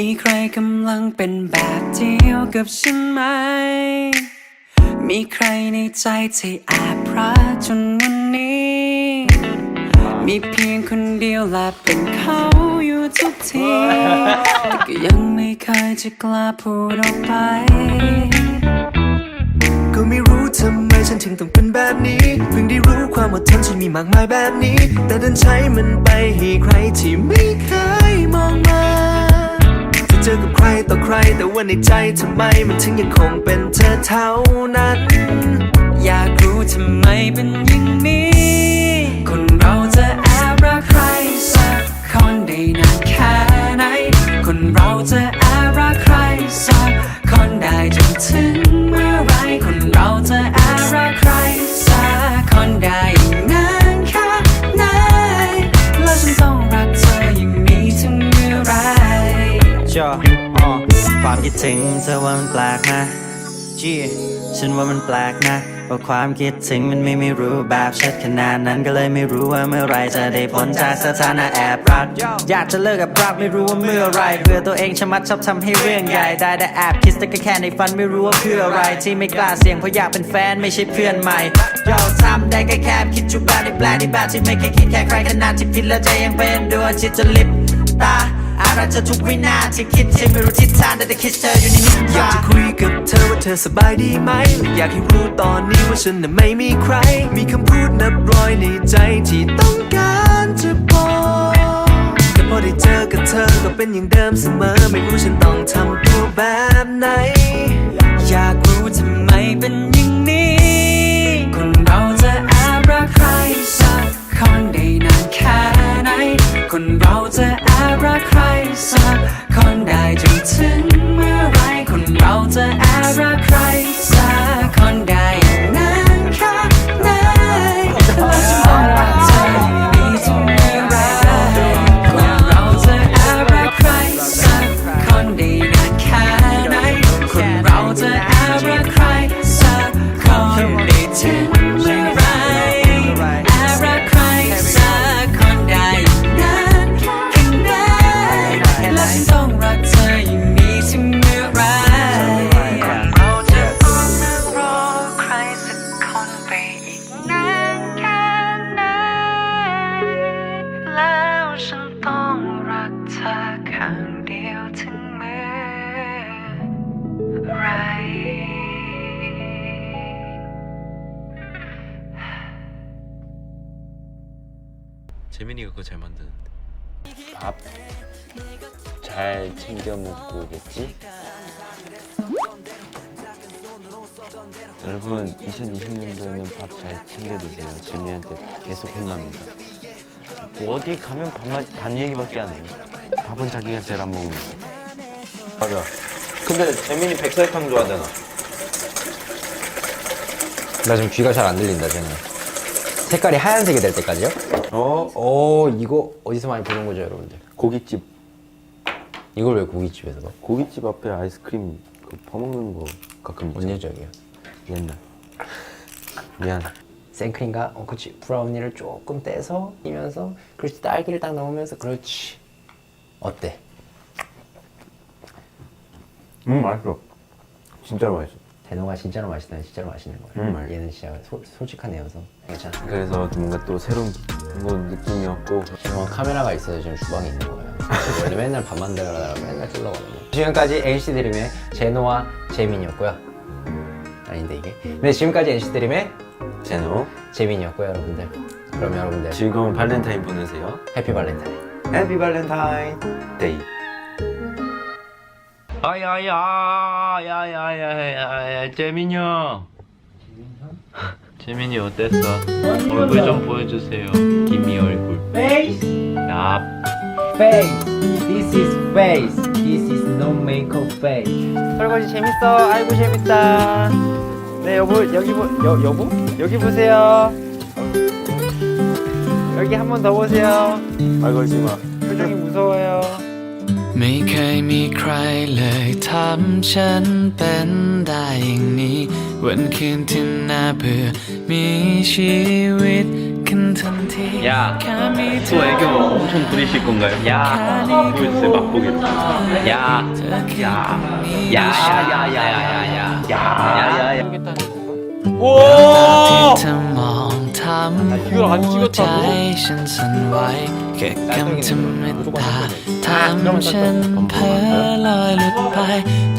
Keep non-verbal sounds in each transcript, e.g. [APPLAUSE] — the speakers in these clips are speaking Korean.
มีใครกำลังเป็นแบบเดียวกับฉันไหม มีใครในใจที่แอบรักจนวันนี้ มีเพียงคนเดียวและเป็นเขาอยู่ทุกที แต่ก็ยังไม่เคยจะกล้าพูดออกไป ก็ไม่รู้ทำไมฉันถึงต้องเป็นแบบนี้ เพิ่งได้รู้ความอดทนฉันมีมากมายแบบนี้ แต่ดันใช้มันไปให้ใครที่ไม่เคยมองมา เจอกับใครต่อใคร แต่ว่าในใจทำไมมันถึงยังคงเป็นเธอเท่านั้น อยากรู้ทำไมเป็นอย่างนี้ ความคิดถึงเธอว่ามันแปลกนะจีฉันว่ามันแปลกนะเพราะความคิดถึงมันไม่ไม่รู้แบบชัดขนาดนั้นก็เลยไม่รู้ว่าเมื่อไหรจะได้พ้นจากสถานะแอบรัก อยากจะเลิกกับรักไม่รู้ว่าเมื่อไหรเบื่อตัวเองชะมัดชอบทำให้เรื่องใหญ่ได้แต่แอบคิดแต่ก็แค่ในฝันไม่รู้ว่าคืออะไร ที่ไม่กล้าเสี่ยงเพราะอยากเป็นแฟนไม่ใช่เพื่อนใหม่เราทำได้แค่แค่คิดจุบแบบในแปลในแบบที่ไม่เคยคิดแค่ใครขนาดที่ผิดแล้วใจยังเป็นดวงจิตจะลิบตา อะไรจะทุกวินาทีคิดที่ไม่รู้ทิศทางได้คิดเธออยู่ในนิอยากยาจะคุยกับเธอว่าเธอสบายดีไหมและอยากให้รู้ตอนนี้ว่าฉันน่ะไม่มีใคร มีคำพูดนับร้อยในใจที่ต้องการจะบอกแต่พอได้เจอกับเธอก็เป็นอย่างเดิมเสมอ ไม่รู้ฉันต้องทำตัวแบบไหน อยากรู้ทำไมเป็นอย่างนี้ คนเราจะแอบรักใครสักคนได้นานแค่ไหน คนเราจะ ถึงเมื่อไรคนเราจะแอบรักใคร 재민이가 그거 잘 만드는데 밥 잘 챙겨 먹고 오겠지? 여러분 2020년도에는 밥 잘 챙겨 드세요. 재미한테 계속 혼납니다. 뭐 어디 가면 밥만 반 얘기밖에 안 해요. 밥은 자기가 제일 안 먹는다. 맞아. 근데 재민이 백설탕 좋아하잖아. 나 지금 귀가 잘 안 들린다 쟤는 색깔이 하얀색이 될 때까지요? 어? 오 이거 어디서 많이 보는 거죠 여러분들 고깃집 이걸 왜 고깃집에서 봐? 고깃집 앞에 아이스크림 그 퍼먹는 거 가끔 있잖아. 언제 저기요? 옛날. 미안. 생크림과 어 그치 브라우니를 조금 떼서 끼면서 그렇지 딸기를 딱 넣으면서 그렇지 어때? 음 맛있어. 진짜로 맛있어. 대노가 진짜로 맛있다면 진짜로 맛있는 거야 음, 맛있어. 얘는 진짜 소- 솔직한 애여서 괜찮아 그래서 뭔가 또 새로운 그런 느낌이었고. 어, 카메라가 있어서 지금 주방에 있는 거예요. 원래 맨날 밥 만 들어다가 맨날 쫄러거든요. 지금까지 NCT 드림의 제노와 재민이었고요. 아닌데 이게? 네 지금까지 NCT 드림의 제노. 재민이었고요 여러분들. 그럼 여러분들 즐거운 발렌타인 보내세요. 해피 발렌타인. 해피 발렌타인 데이. 아야야야야야야 재민이 형 재민이 어땠어? 얼굴 좀 보여주세요 김이 얼굴 Face, 야 face. This is face. This is no makeup face. 설거지 재밌어. 아이고 재밌다. 네 여보 여기 보 여, 여보 여기 보세요. 여기 한 번 더 보세요. 말 걸지 마. 표정이 무서워요. ไม่เคยมีใครเลยทำฉันเป็นได้อย่างนี้ วันคืนที่น่าเบื่อมีชีวิตขึ้นทันที 야, แค่มี또 เธอ 애교 엄청 부리실 건가 요? 야, 보여세요 맛보기 로. 야, เธอคือคนนี้ 야야야야야 야. 야야 야. ที่เธอมอง ทำหัวใจฉันสั่นไหวแค่คำธรรมดาทำฉันเพ้อลอยหลุดไป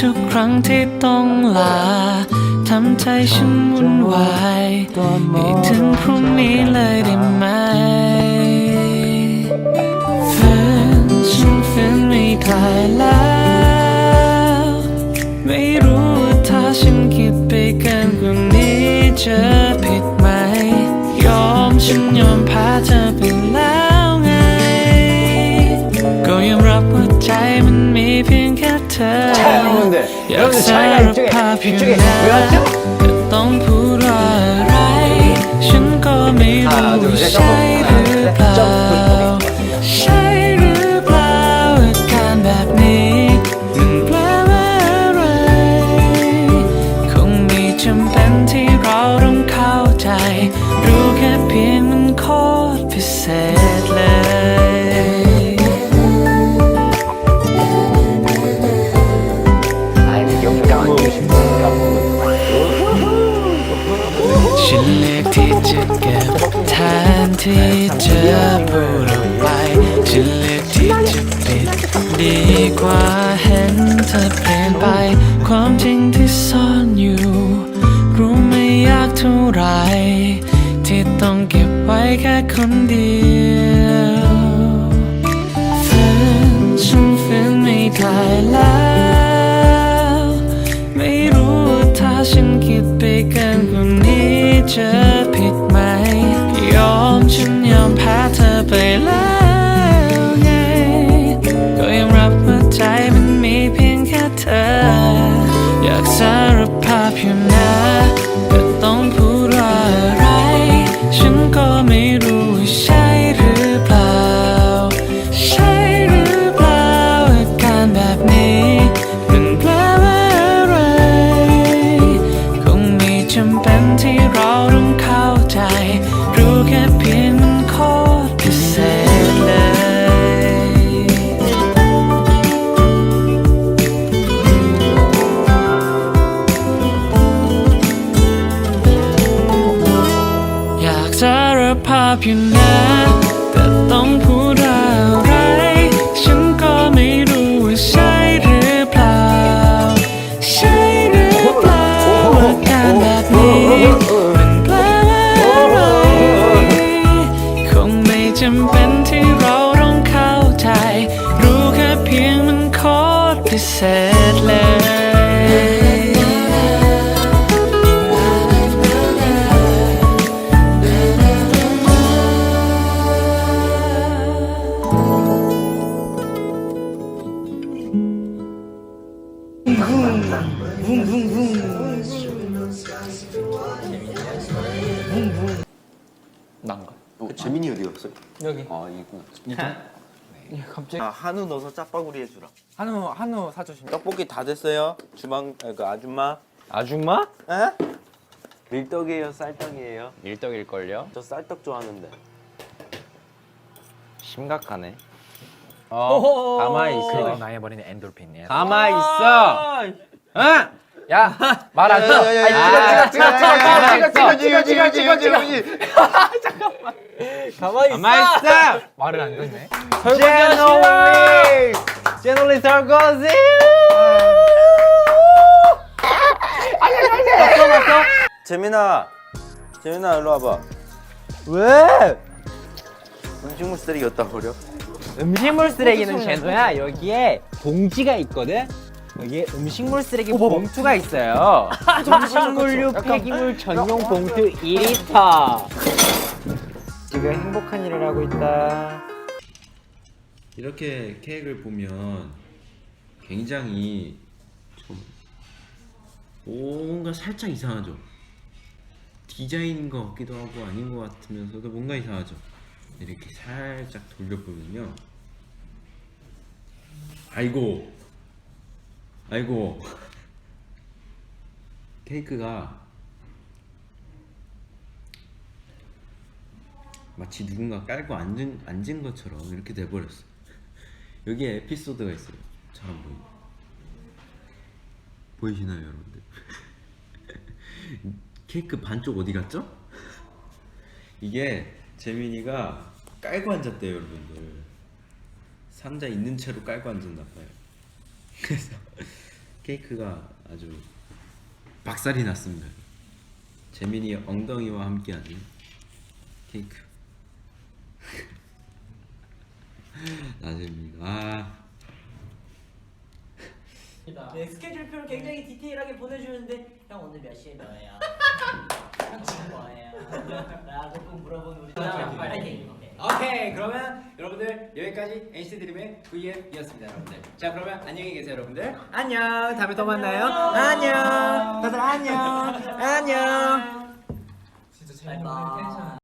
ทุกครั้งที่ต้องลาทำใจฉันวุ่นวายให้ถึงพรุ่งนี้เลยได้ไหมฝืนฉันฝืนไม่ได้แล้ว ไม่รู้ว่าถ้าฉันคิดไปเกินกว่านี้จะ ฉันยอมแพ้เธอไปแล้วไง ก็ยอมรับว่าใจมันมีเพียงแค่เธอ 여러분들 อยาก 여러분들 สา 차이가 ร 이쪽에 ภาพอยู่ 이쪽에 นะ 왜 왔죠? แต่ต้องพูดว่าอะไร ฉันก็ไม่รู้ 하나, 둘, 셋, ใช่หรือเปล่า 점프. ที่เจะพูดออกไปฉันเลือกที่จะปิดดีกว่าเห็นเธอเปลี่ยนไป ความจริงที่ซ่อนอยู่ รู้ไม่ยากเท่าไร ที่ต้องเก็บไว้แค่คนเดียวฝืนฉันฝืนไม่ได้แล้ว ไม่รู้ว่าถ้าฉันคิดไปเกินกว่านี้จะ ภาพอยู่นะก็ต้องพูดว่าอะไร ฉันก็ไม่รู้ใช่หรือเปล่า ใช่หรือเปล่าอาการแบบนี้มันแปลว่าอะไร คงไม่จำเป็นที่เราต้องเข้าใจ รู้แค่ you know 여기 아 이거. 갑자기 아 한우 넣어서 짜파구리 해주라. 한우 한우 사주시면 떡볶이 다 됐어요. 주방 아, 그 아줌마. 아줌마? 에? 밀떡이에요, 쌀떡이에요. 밀떡일걸요? 저 쌀떡 좋아하는데. 심각하네 어 가만히 있어 나의 머리는 엔돌핀 예. 가만히 있어 응? 야 말 안 써. 찍어, 찍어, 찍어, 찍어, 찍어, 찍어, 찍어, 가만히 가만히 있어 말을 안 듣네 제노리 제노리 설거지 재민아, 재민아 일로 와봐. 왜? 음식물 쓰레기 어디다 버려? 음식물 쓰레기는 제노야 여기에 봉지가 있거든 여기에 음식물 쓰레기 봉투가 있어요. [LAUGHS] 음식물류 폐기물 전용 봉투 2리터. 지금 행복한 일을 하고 있다. 이렇게 케이크를 보면 굉장히 좀 뭔가 살짝 이상하죠. 디자인인 것 같기도 하고 아닌 것 같으면서도 뭔가 이상하죠. 이렇게 살짝 돌려보면요. 아이고, 아이고, [LAUGHS] 케이크가 마치 누군가 깔고 앉은, 앉은 것처럼 이렇게 돼버렸어. 여기에 에피소드가 있어요. 잘 안 보이 보이시나요 여러분들? [LAUGHS] 케이크 반쪽 어디 갔죠? 이게 재민이가 깔고 앉았대요 여러분들. 상자 있는 채로 깔고 앉았나 봐요 그래서 케이크가 아주 박살이 났습니다 재민이 엉덩이와 함께하는 케이크 [LAUGHS] 나재민이가 아 네, 스케줄표를 굉장히 디테일하게 보내주는데 형 오늘 몇 시에 뭐예요? [LAUGHS] 형 지금 뭐예요? 라고 꼭 물어본 우리 파이팅! 오케이 그러면 여러분들 여기까지 NCT 드림의 V앱이었습니다 여러분들. 자 그러면 안녕히 계세요 여러분들. 안녕. 다음에 또 만나요. 안녕. 다들 안녕. 안녕. 바이바이